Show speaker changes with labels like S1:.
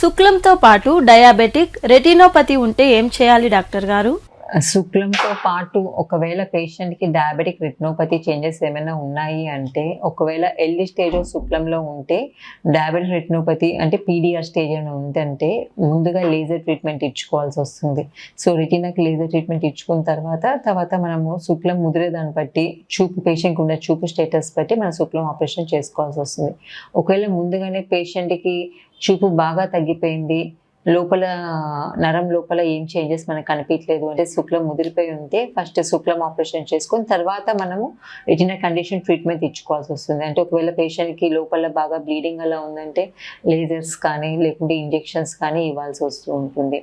S1: శుక్లంతో పాటు diabetic retinopathy ఉంటే ఏం చేయాలి డాక్టర్ గారు?
S2: శుక్లంతో పాటు ఒకవేళ పేషెంట్కి డయాబెటిక్ రెటినోపతి చేంజెస్ ఏమైనా ఉన్నాయి అంటే ఒకవేళ ఎల్లి స్టేజ్ శుక్లంలో ఉంటే డయాబెటిక్ రెటినోపతి అంటే పీడిఆర్ స్టేజ్ అని ఉందంటే ముందుగా లేజర్ ట్రీట్మెంట్ ఇచ్చుకోవాల్సి వస్తుంది. సో రెటినాకి లేజర్ ట్రీట్మెంట్ ఇచ్చుకున్న తర్వాత తర్వాత మనము శుక్లం ముదిరే దాన్ని బట్టి చూపు పేషెంట్కి ఉన్న చూపు స్టేటస్ బట్టి మనం శుక్లం ఆపరేషన్ చేసుకోవాల్సి వస్తుంది. ఒకవేళ ముందుగానే పేషెంట్కి చూపు బాగా తగ్గిపోయింది లోపల నరం లోపల ఏం చేంజెస్ మనకు కనిపించలేదు అంటే శుక్లం ముదిరిపోయి ఉంటే ఫస్ట్ శుక్లం ఆపరేషన్ చేసుకొని తర్వాత మనము రెటినా కండిషన్ ట్రీట్మెంట్ ఇచ్చుకోవాల్సి వస్తుంది. అంటే ఒకవేళ పేషెంట్కి లోపల బాగా బ్లీడింగ్ అలా ఉందంటే లేజర్స్ కానీ లేకుంటే ఇంజెక్షన్స్ కానీ ఇవ్వాల్సి వస్తూ ఉంటుంది.